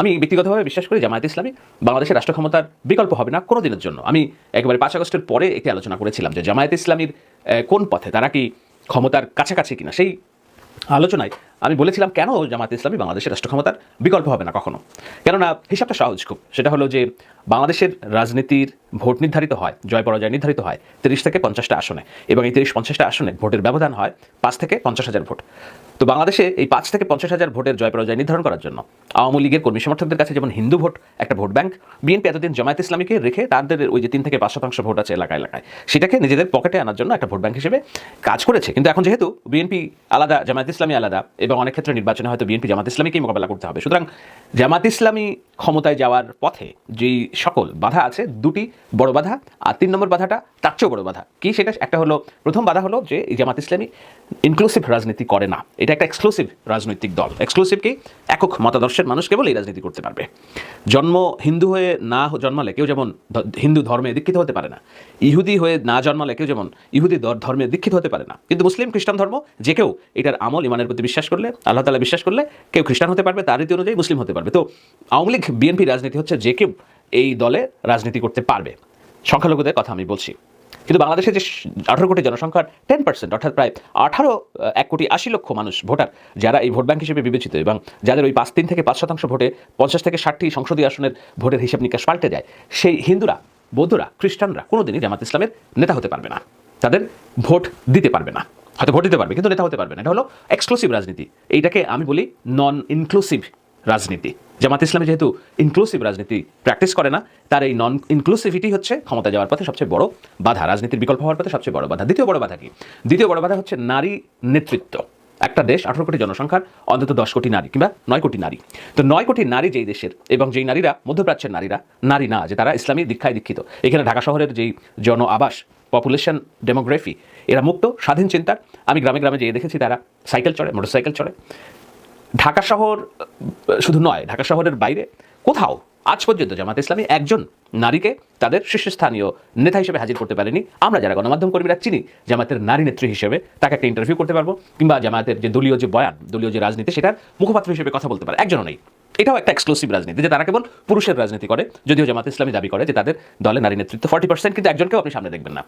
আমি ব্যক্তিগতভাবে বিশ্বাস করি জামায়াত ইসলামী বাংলাদেশের রাষ্ট্র ক্ষমতার বিকল্প হবে না কোনো দিনের জন্য। আমি একেবারে পাঁচ আগস্টের পরে একটি আলোচনা করেছিলাম যে জামায়াত ইসলামীর কোন পথে? তারা কি ক্ষমতার কাছাকাছি কিনা? সেই আলোচনায় আমি বলেছিলাম কেন জামায়াত ইসলামী বাংলাদেশের রাষ্ট্র ক্ষমতার বিকল্প হবে না কখনো? কেননা হিসাবটা সহজ খুব। সেটা হলো যে বাংলাদেশের রাজনীতির ভোট নির্ধারিত হয়, জয় পরাজয় নির্ধারিত হয় তিরিশ থেকে পঞ্চাশটা আসনে এবং এই তিরিশ পঞ্চাশটা আসনে ভোটের ব্যবধান হয় পাঁচ থেকে পঞ্চাশ হাজার ভোট। তো বাংলাদেশে এই পাঁচ থেকে পঞ্চাশ হাজার ভোটের জয় পরাজয় নির্ধারণ করার জন্য আওয়ামী লীগের কর্মী সমর্থকদের কাছে যেমন হিন্দু ভোট, একটা ভোট ব্যাংক, বিএনপি এতদিন জামায়াত ইসলামীকে রেখে তাদের ওই যে তিন থেকে পাঁচ শতাংশ ভোট আছে এলাকা এলাকায়। সেটাকে নিজেদের পকেটে আনার জন্য একটা ভোট ব্যাংক হিসেবে কাজ করেছে। কিন্তু এখন যেহেতু বিএনপি আলাদা, জামায়াত ইসলামী আলাদা এবং অনেক ক্ষেত্রে নির্বাচনে হয়তো বিএনপি জামাত ইসলামীকেই মোকাবেলা করতে হবে। সুতরাং জামাত ইসলামী ক্ষমতায় যাওয়ার পথে যেই সকল বাধা আছে, দুটি বড় বাধা আর তিন নম্বর বাধাটা তার চেয়েও বড় বাধা। কি সেটা? একটা হলো, প্রথম বাধা হলো যে এই জামাত ইসলামী ইনক্লুসিভ রাজনীতি করে না। এটা একটা এক্সক্লুসিভ রাজনৈতিক দল। এক্সক্লুসিভ কি? একক মতাদর্শের মানুষ কেবল এই রাজনীতি করতে পারবে। জন্ম হিন্দু হয়ে না জন্মালে কেউ যেমন হিন্দু ধর্মে দীক্ষিত হতে পারে না। ইহুদি হয়ে না জন্মালে কেউ যেমন ইহুদি ধর- ধর্মে দীক্ষিত হতে পারে না। কিন্তু মুসলিম খ্রিস্টান ধর্ম, যে কেউ এটার আমল ইমানের প্রতি বিশ্বাস করলে, আল্লাহ তালা বিশ্বাস করলে কেউ খ্রিস্টান হতে পারবে, তার রীতি অনুযায়ী মুসলিম হতে পারবে। তো আওয়ামী লীগ বিএনপি রাজনীতি হচ্ছে যে কেউ এই দলে রাজনীতি করতে পারবে। সংখ্যালঘুদের কথা আমি বলছি। কিন্তু বাংলাদেশে যে আঠারো কোটি জনসংখ্যার টেন পার্সেন্ট অর্থাৎ প্রায় আঠারো এক কোটি আশি লক্ষ মানুষ ভোটার, যারা এই ভোট ব্যাংক হিসেবে বিবেচিত এবং যাদের ওই পাঁচ তিন থেকে পাঁচ শতাংশ ভোটে পঞ্চাশ থেকে ষাটটি সংসদীয় আসনের ভোটের হিসাব নিকাশ পাল্টে যায় সেই হিন্দুরা, বৌদ্ধরা, খ্রিস্টানরা কোনোদিনই জামাত ইসলামের নেতা হতে পারবে না। তাদের ভোট দিতে পারবে না। হয়তো ভোট দিতে পারবে, কিন্তু নেতা হতে পারবে না। এটা হলো এক্সক্লুসিভ রাজনীতি। এইটাকে আমি বলি নন ইনক্লুসিভ রাজনীতি। জামাত ইসলামী যেহেতু ইনক্লুসিভ রাজনীতি প্র্যাকটিস করে না, তার এই নন ইনক্লুসিভিটি হচ্ছে ক্ষমতা যাওয়ার পথে সবচেয়ে বড় বাধা, রাজনীতির বিকল্প হওয়ার পথে সবচেয়ে বড় বাধা। দ্বিতীয় বড় বাধা কি? দ্বিতীয় বড় বাধা হচ্ছে নারী নেতৃত্ব। একটা দেশ আঠারো কোটি জনসংখ্যার, অন্তত দশ কোটি নারী কিংবা নয় কোটি নারী। তো নয় কোটি নারী যেই দেশের এবং যেই নারীরা, মধ্যপ্রাচ্যের নারীরা, নারী না, যে তারা ইসলামী দীক্ষায় দীক্ষিত। এখানে ঢাকা শহরের যেই জন আবাস পপুলেশন ডেমোগ্রাফি এরা মুক্ত, স্বাধীন চিন্তার। আমি গ্রামে গ্রামে যেয়ে দেখেছি তারা, সাইকেল চড়ে মোটরসাইকেল চড়ে। ঢাকা শহর, শুধু নয়, ঢাকা শহরের বাইরে কোথাও আজ পর্যন্ত জামাত ইসলামী একজন নারীকে তাদের শীর্ষস্থানীয় নেতা হিসেবে হাজির করতে পারেনি। আমরা যারা গণমাধ্যম কর্মীরা চিনি, জামাতের নারী নেত্রী হিসেবে তাকে একটা ইন্টারভিউ করতে পারব, কিংবা জামাতের যে দলীয় যে বয়ান, দলীয় যে রাজনীতি, সেটার মুখপাত্র হিসেবে কথা বলতে পারে। একজনও নেই। এটাও একটা এক্সক্লুসিভ রাজনীতি, যে তারা কেবল পুরুষের রাজনীতি করে, যদিও জামাত ইসলামী দাবি করে যে তাদের দলে নারী নেতৃত্ব ফর্টি পার্সেন্ট কিন্তু একজনকেও আপনি সামনে দেখবেন না।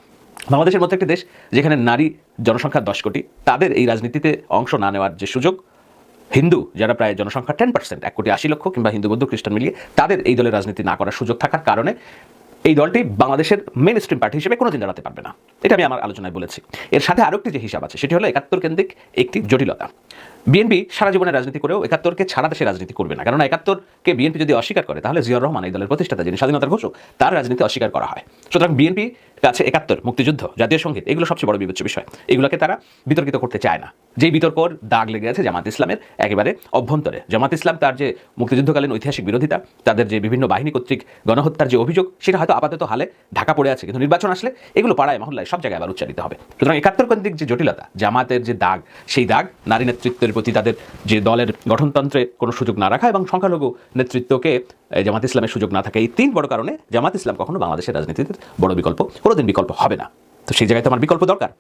বাংলাদেশের মতো একটি দেশ যেখানে নারী জনসংখ্যা দশ কোটি, তাদের এই রাজনীতিতে অংশ না নেওয়ার যে সুযোগ হিন্দু যারা প্রায় জনসংখ্যা টেন পার্সেন্ট এক কোটি আশি লক্ষ কিংবা হিন্দু বৌদ্ধ খ্রিস্টান মিলিয়ে তাদের এই দলের রাজনীতি না করার সুযোগ থাকার কারণে এই দলটি বাংলাদেশের মেন স্ট্রিম পার্টি হিসেবে কোনোদিন দাঁড়াতে পারবে না। এটা আমি আমার আলোচনায় বলেছি। এর সাথে আরও একটি যে হিসাব আছে, সেটি হলো একাত্তর কেন্দ্রিক একটি জটিলতা। বিএনপি সারা জীবনে রাজনীতি করেও একাত্তরকে ছাড়া দেশে রাজনীতি করবে না। কারণ একাত্তরকে বিএনপি যদি অস্বীকার করে, তাহলে জিয়াউর রহমান এই দলের প্রতিষ্ঠাতা যিনি স্বাধীনতার ঘোষক, তার রাজনীতি অস্বীকার করা হয়। সুতরাং বিএনপি কাছে একাত্তর, মুক্তিযুদ্ধ, জাতীয় সংগীত, এগুলো সবচেয়ে বড় বিবেচ্য বিষয়। এগুলোকে তারা বিতর্কিত করতে চায় না। যেই বিতর্কর দাগ লেগে আছে জামাত ইসলামের, একেবারে অভ্যন্তরে। জামাত ইসলাম তার যে মুক্তিযুদ্ধকালীন ঐতিহাসিক বিরোধিতা, তাদের যে বিভিন্ন বাহিনী কর্তৃক গণহত্যার যে অভিযোগ, সেটা হয়তো আপাতত হালে ঢাকা পড়ে আছে। কিন্তু নির্বাচন আসলে এগুলো পাড়ায়, মহল্লায় সব জায়গায় আবার উচ্চারিত হবে। সুতরাং একাত্তর কেন্দ্রিক যে জটিলতা, জামাতের যে দাগ, সেই দাগ নারী নেতৃত্বের প্রতি তাদের যে দলের গঠনতন্ত্রে কোনো সুযোগ না রাখা এবং সংখ্যালঘু নেতৃত্বকে জামাত ইসলামের সুযোগ না থাকে এই তিন বড় কারণে জামাত ইসলাম কখনো বাংলাদেশের রাজনীতিতে বড় বিকল্প, কোনোদিন বিকল্প হবে না। তো সেই জায়গায় তো আমার বিকল্প দরকার।